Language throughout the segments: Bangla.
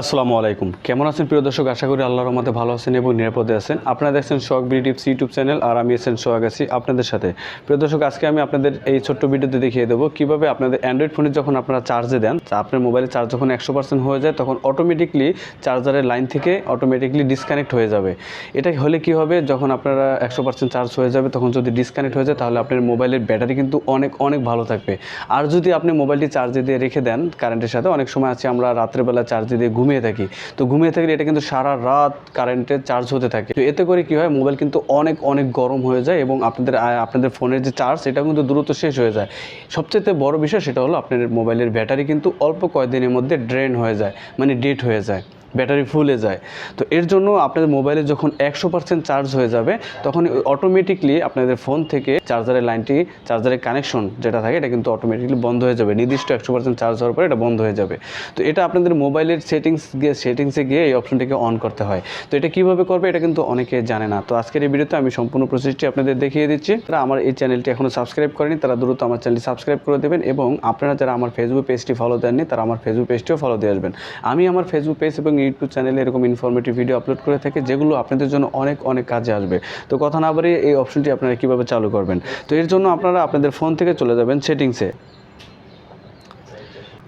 আসসালামু আলাইকুম। কেমন আছেন প্রিয় দর্শক? আশা করি আল্লাহর রহমতে ভালো আছেন এবং নিরাপদে আছেন। আপনারা দেখছেন সোহাগ ব্রিটিভস ইউটিউব চ্যানেল আর আমি আছেন সোহাগ আছি আপনাদের সাথে। প্রিয় দর্শক, আজকে আমি আপনাদের এই ছোট্ট ভিডিওতে দেখিয়ে দেবো কীভাবে আপনাদের অ্যান্ড্রয়েড ফোনে যখন আপনারা চার্জে দেন আপনার মোবাইলে চার্জ যখন একশো পার্সেন্ট হয়ে যায়, তখন অটোমেটিকলি চার্জারের লাইন থেকে অটোমেটিকলি ডিসকানেক্ট হয়ে যাবে। এটা হলে কি হবে? যখন আপনারা একশো পার্সেন্ট চার্জ হয়ে যাবে, তখন যদি ডিসকানেক্ট হয়ে যায়, তাহলে আপনার মোবাইলের ব্যাটারি কিন্তু অনেক অনেক ভালো থাকবে। আর যদি আপনি মোবাইলটি চার্জে দিয়ে রেখে দেন কারেন্টের সাথে, অনেক সময় আছে আমরা রাত্রেবেলা চার্জে দিয়ে ঘুমিয়ে থাকি। তো ঘুমিয়ে থাকলে এটা কিন্তু সারা রাত কারেন্টের চার্জ হতে থাকে। তো এতে করে কী হয় মোবাইল কিন্তু অনেক অনেক গরম হয়ে যায় এবং আপনাদের আপনাদের ফোনের যে চার্জ সেটা কিন্তু দ্রুত শেষ হয়ে যায়। সবচেয়ে বড় বিষয় সেটা হলো আপনাদের মোবাইলের ব্যাটারি কিন্তু অল্প কয়েকদিনের মধ্যে ড্রেন হয়ে যায় মানে ডেট হয়ে যায়। ব্যাটারি ফুলে যায়। তো এর জন্য আপনাদের মোবাইলে যখন একশো পার্সেন্ট চার্জ হয়ে যাবে, তখন অটোমেটিকলি আপনাদের ফোন থেকে চার্জারের লাইনটি চার্জারের কানেকশন যেটা থাকে, এটা কিন্তু অটোমেটিকলি বন্ধ হয়ে যাবে। নির্দিষ্ট একশো পার্সেন্ট চার্জ হওয়ার পরে এটা বন্ধ হয়ে যাবে। তো এটা আপনাদের মোবাইলের সেটিংস গিয়ে সেটিংসে গিয়ে এই অপশনটিকে অন করতে হয়। তো এটা কীভাবে করবে, এটা কিন্তু অনেকে জানে না। তো আজকের এই ভিডিওতে আমি সম্পূর্ণ প্রসেসটি আপনাদের দেখিয়ে দিচ্ছি। তারা আমার এই চ্যানেলটি এখনও সাবস্ক্রাইব করেনি, তারা দ্রুত আমার চ্যানেলটি সাবস্ক্রাইব করে দেবেন এবং আপনারা যারা আমার ফেসবুক পেজটি ফলো দেননি, তারা আমার ফেসবুক পেজটিও ফলো দিয়ে আসবেন। আমি আমার ফেসবুক পেজ এবং ইউটিউব চ্যানেলে এরকম ইনফরমেটিভ ভিডিও আপলোড করে থাকি, যেগুলো আপনাদের জন্য অনেক অনেক কাজে আসবে। তো কথা না বাড়িয়ে এই অপশনটি আপনারা কীভাবে চালু করবেন? তো এর জন্য আপনারা আপনাদের ফোন থেকে চলে যাবেন সেটিংসে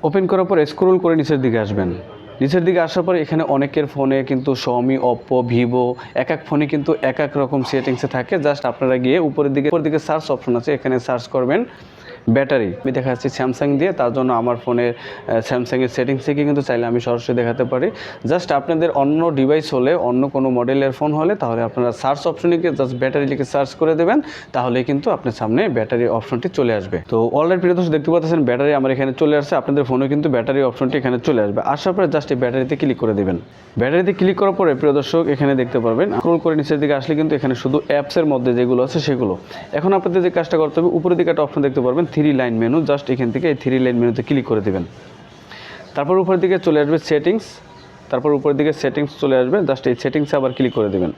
ওপেন করার পর স্ক্রোল করে নিচের দিকে আসবেন। নিচের দিকে আসার পর এখানে অনেকের ফোনে কিন্তু শমি অপ্পো ভিভো এক এক ফোনে কিন্তু এক এক রকম সেটিংসে থাকে। জাস্ট আপনারা গিয়ে উপরের দিকে উপরের দিকে সার্চ অপশন আছে, এখানে সার্চ করবেন। ব্যাটারি। আমি দেখা যাচ্ছে স্যামসাং দিয়ে, তার জন্য আমার ফোনের স্যামসাংয়ের সেটিংস থেকে কিন্তু চাইলে আমি সরাসরি দেখাতে পারি। জাস্ট আপনাদের অন্য ডিভাইস হলে, অন্য কোনো মডেলের ফোন হলে, তাহলে আপনারা সার্চ অপশনে গিয়ে জাস্ট ব্যাটারি লিখে সার্চ করে দেবেন তাহলে কিন্তু আপনার সামনে ব্যাটারি অপশনটি চলে আসবে। তো অলরেডি প্রিয় দর্শক, দেখতে পাচ্ছেন ব্যাটারি আমার এখানে চলে আসছে, আপনাদের ফোনে কিন্তু ব্যাটারি অপশনটি এখানে চলে আসবে। আসার পরে জাস্ট এই ব্যাটারিতে ক্লিক করে দেবেন। ব্যাটারিতে ক্লিক করার পরে, প্রিয় দর্শক, এখানে দেখতে পারবেন স্ক্রোল করে নিচের দিকে আসলে কিন্তু এখানে শুধু অ্যাপসের মধ্যে যেগুলো আছে সেগুলো। এখন আপনাদের যে কাজটা করতে হবে, উপরের দিকে একটা অপশন দেখতে পারবেন থ্রি লাইন মেনু জাস্ট এখান থেকে এই থ্রি লাইন মেনুতে ক্লিক করে দেবেন। তারপর উপরের দিকে চলে আসবে সেটিংস তারপর উপরের দিকে সেটিংস চলে আসবে জাস্ট এই সেটিংসে আবার ক্লিক করে দেবেন।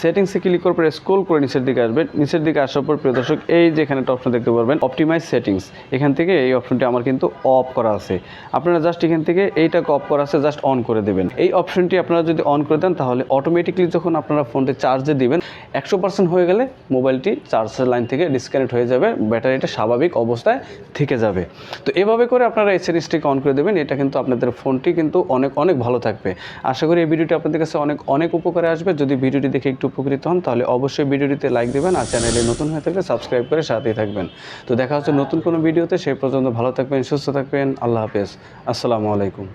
সেটিংসে ক্লিক করার পরে স্ক্রোল করে নিচের দিকে আসবে। নিচের দিকে আসার পর প্রিয় দর্শক, এই যে এখানে একটা অপশন দেখতে পারবেন অপটিমাইজ সেটিংস এখান থেকে এই অপশনটি আমার কিন্তু অফ করা আছে। আপনারা জাস্ট এখান থেকে এইটাকে অফ করা আছে জাস্ট অন করে দেবেন। এই অপশনটি আপনারা যদি অন করে দেন, তাহলে অটোমেটিকলি যখন আপনারা ফোনটি চার্জে দিবেন একশো পার্সেন্ট হয়ে গেলে মোবাইলটি চার্জের লাইন থেকে ডিসকানেক্ট হয়ে যাবে, ব্যাটারিটা স্বাভাবিক অবস্থায় থেকে যাবে। তো এভাবে করে আপনারা এই সেটিংসটিকে অন করে দেবেন, এটা কিন্তু আপনাদের ফোনটি কিন্তু অনেক অনেক ভালো থাকবে। আশা করি এই ভিডিওটি আপনাদের কাছে অনেক অনেক উপকারে আসবে। যদি ভিডিওটি দেখে একটু উপকৃত হন, তাহলে অবশ্যই ভিডিওটিতে লাইক দেবেন আর চ্যানেলে নতুন হয়ে থাকলে সাবস্ক্রাইব করে সাথেই থাকবেন। তো দেখা হচ্ছে নতুন কোনো ভিডিওতে সেই পর্যন্ত ভালো থাকবেন, সুস্থ থাকবেন, আল্লাহ হাফেজ। আসসালামু আলাইকুম।